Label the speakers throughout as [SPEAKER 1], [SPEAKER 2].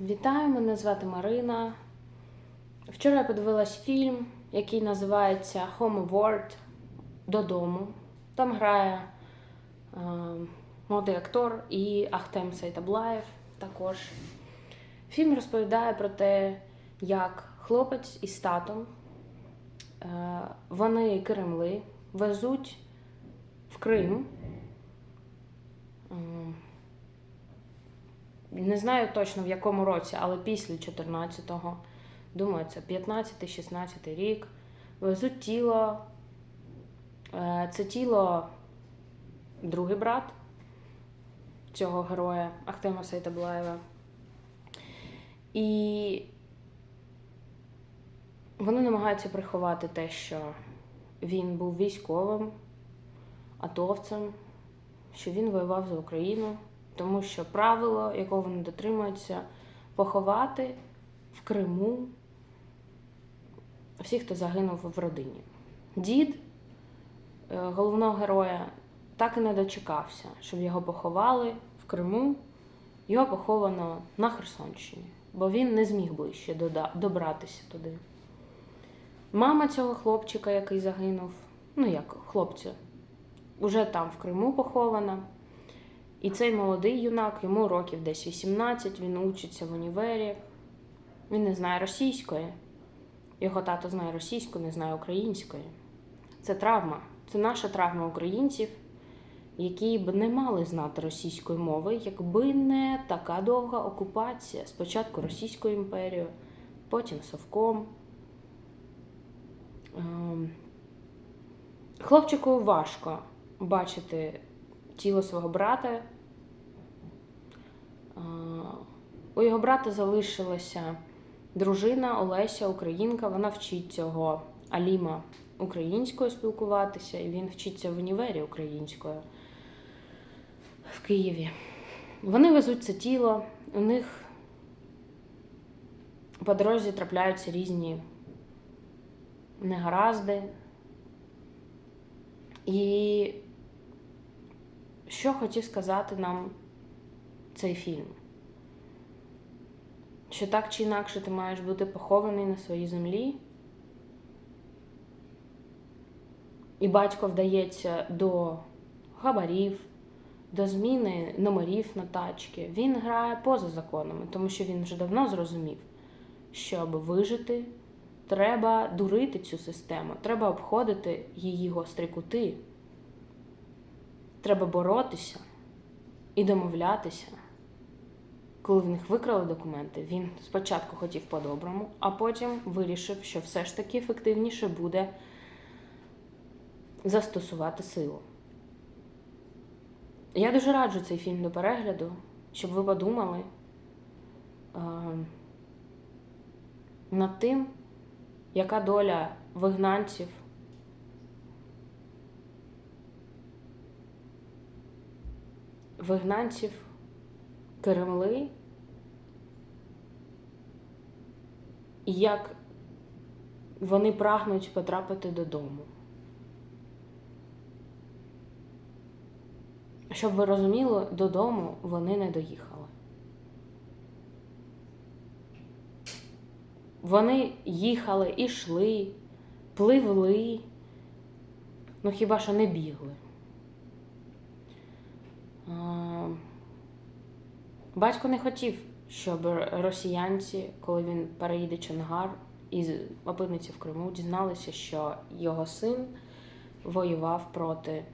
[SPEAKER 1] Вітаю, мене звати Марина. Вчора я подивилась фільм, який називається Homeward додому. Там грає е, молодий актор і Ахтем Сейтаблаєв також. Фільм розповідає про те, як хлопець із татом е, вони Кремли везуть в Крим. М, не знаю точно в якому році, але після 14-го, думаю, це 15-16 рік, везуть тіло. Е, Це тіло другий брат цього героя Ахтема Сейтаблаєва. І вони намагаються приховати те, що він був військовим, атовцем, що він воював за Україну, тому що правило, якого вони дотримуються, поховати в Криму всіх, хто загинув в родині. Дід е, головного героя так і не дочекався, щоб його поховали в Криму. Його поховано на Херсонщині, бо він не зміг ближче дода- добратися туди. Мама цього хлопчика, який загинув, ну як хлопця, уже там в Криму похована. І цей молодий юнак, йому років десь 18, він учиться в універі, він не знає російської. Його тато знає російську, не знає української. Це травма. Це наша травма українців, які б не мали знати російської мови, якби не така довга окупація. Спочатку Російською імперією, потім Совком. Ем, Хлопчику важко бачити тіло свого брата. У його брата залишилася дружина Олеся, українка. Вона вчить цього Аліма українською спілкуватися, і він вчиться в універі українською в Києві. Вони везуть це тіло, у них по дорозі трапляються різні негаразди. І що хотів сказати нам цей фільм? Що так чи інакше ти маєш бути похований на своїй землі. І батько вдається до хабарів, до зміни номерів на тачки. Він грає поза законами, тому що він вже давно зрозумів, щоб вижити, треба дурити цю систему, треба обходити її гострі кути. Треба боротися і домовлятися. Коли в них викрали документи, він спочатку хотів по-доброму, а потім вирішив, що все ж таки ефективніше буде застосувати силу. Я дуже раджу цей фільм до перегляду, щоб ви подумали е, над тим, яка доля вигнанців. Вигнанців Кремли, і як вони прагнуть потрапити додому. Щоб ви розуміли, додому вони не доїхали. Вони їхали, ішли, пливли, ну хіба що не бігли. Батько не хотів, щоб росіянці, коли він переїде Чонгар і опиниться в Криму, дізналися, що його син воював проти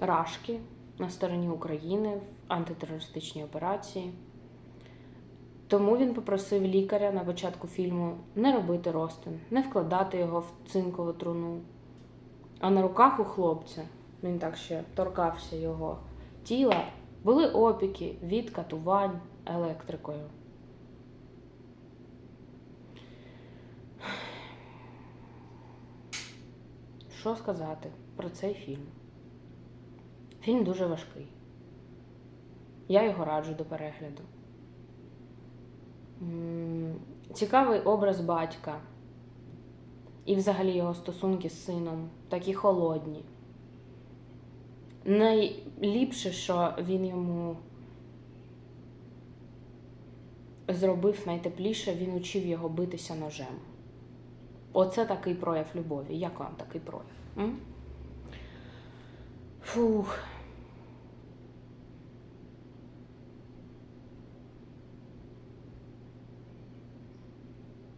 [SPEAKER 1] Рашки на стороні України в антитерористичній операції. Тому він попросив лікаря на початку фільму не робити розтин, не вкладати його в цинкову труну. А на руках у хлопця, він так ще торкався його тіла, були опіки від катувань електрикою. Що сказати про цей фільм? Фільм дуже важкий. Я його раджу до перегляду. Цікавий образ батька і взагалі його стосунки з сином такі холодні. Найліпше, що він йому зробив найтепліше, він учив його битися ножем. Оце такий прояв любові. Як вам такий прояв? М? Фух.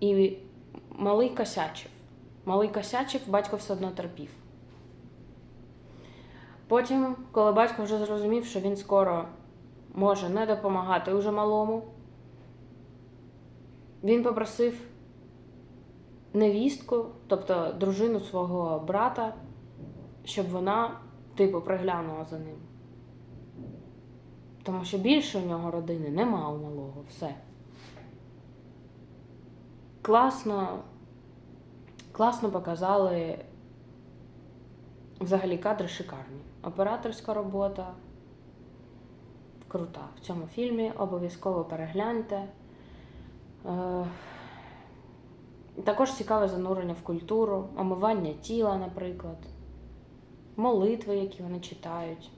[SPEAKER 1] І малий косячив. Малий косячив, батько все одно терпів. Потім, коли батько вже зрозумів, що він скоро може не допомагати уже малому, він попросив невістку, тобто дружину свого брата, щоб вона, типу, приглянула за ним. Тому що більше у нього родини нема у малого, все. Класно, класно показали взагалі кадри шикарні. Операторська робота крута. В цьому фільмі обов'язково перегляньте. Е, Також цікаве занурення в культуру, омивання тіла, наприклад, молитви, які вони читають.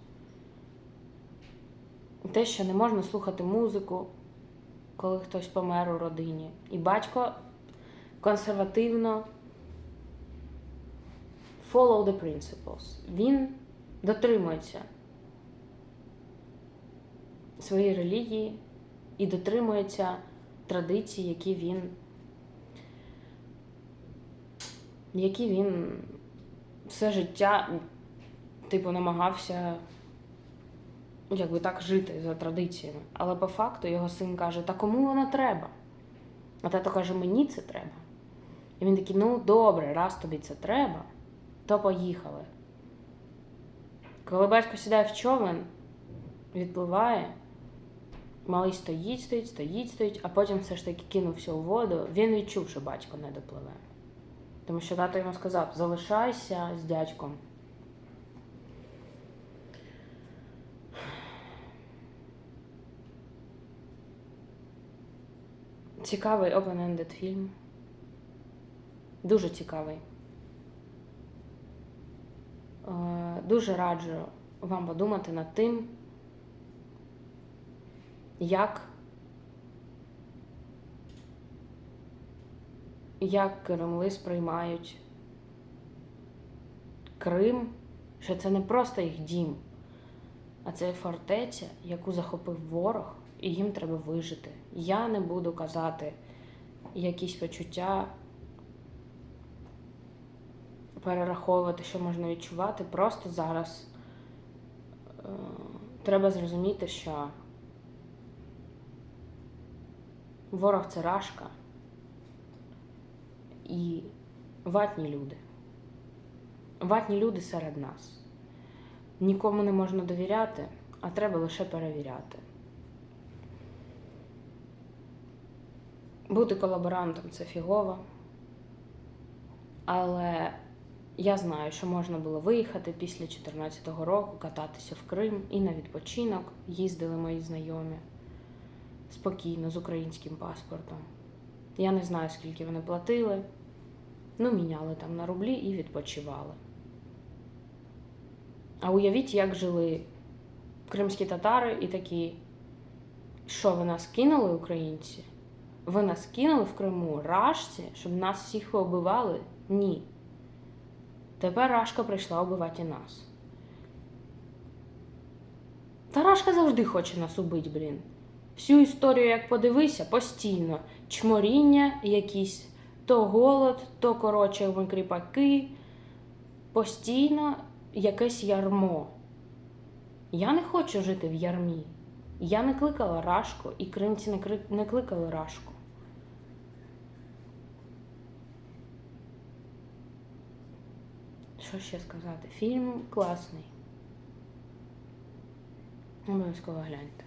[SPEAKER 1] Те, що не можна слухати музику, коли хтось помер у родині. І батько консервативно follow the principles. Він дотримується своєї релігії і дотримується традицій, які він, які він все життя, типу, намагався якби так жити за традиціями. Але по факту його син каже: Та кому воно треба? А тато каже, мені це треба. І він такий, ну добре, раз тобі це треба, то поїхали. Коли батько сідає в човен, відпливає, малий стоїть, стоїть, стоїть, стоїть, а потім все ж таки кинувся у воду, він відчув, що батько не допливе. Тому що тато йому сказав: залишайся з дядьком. Цікавий open-ended фільм. Дуже цікавий. Е, Дуже раджу вам подумати над тим, як, як Кремли сприймають Крим, що це не просто їх дім, а це фортеця, яку захопив ворог, і їм треба вижити. Я не буду казати якісь почуття, перераховувати, що можна відчувати. Просто зараз е, треба зрозуміти, що ворог це рашка і ватні люди. Ватні люди серед нас. Нікому не можна довіряти, а треба лише перевіряти. Бути колаборантом це фігово. Але я знаю, що можна було виїхати після 2014 року, кататися в Крим і на відпочинок їздили мої знайомі спокійно з українським паспортом. Я не знаю, скільки вони платили. Ну, міняли там на рублі і відпочивали. А уявіть, як жили кримські татари і такі, що ви нас кинули, українці? Ви нас кинули в Криму рашці, щоб нас всіх побивали? Ні. Тепер Рашка прийшла убивати нас. Та Рашка завжди хоче нас убити, блін. Всю історію, як подивися, постійно. Чморіння, якісь то голод, то коротше кріпаки. Постійно якесь ярмо. Я не хочу жити в ярмі. Я не кликала Рашку, і кримці не, кри- не кликали Рашку. Що ще сказати? Фільм класний. Обов'язково гляньте.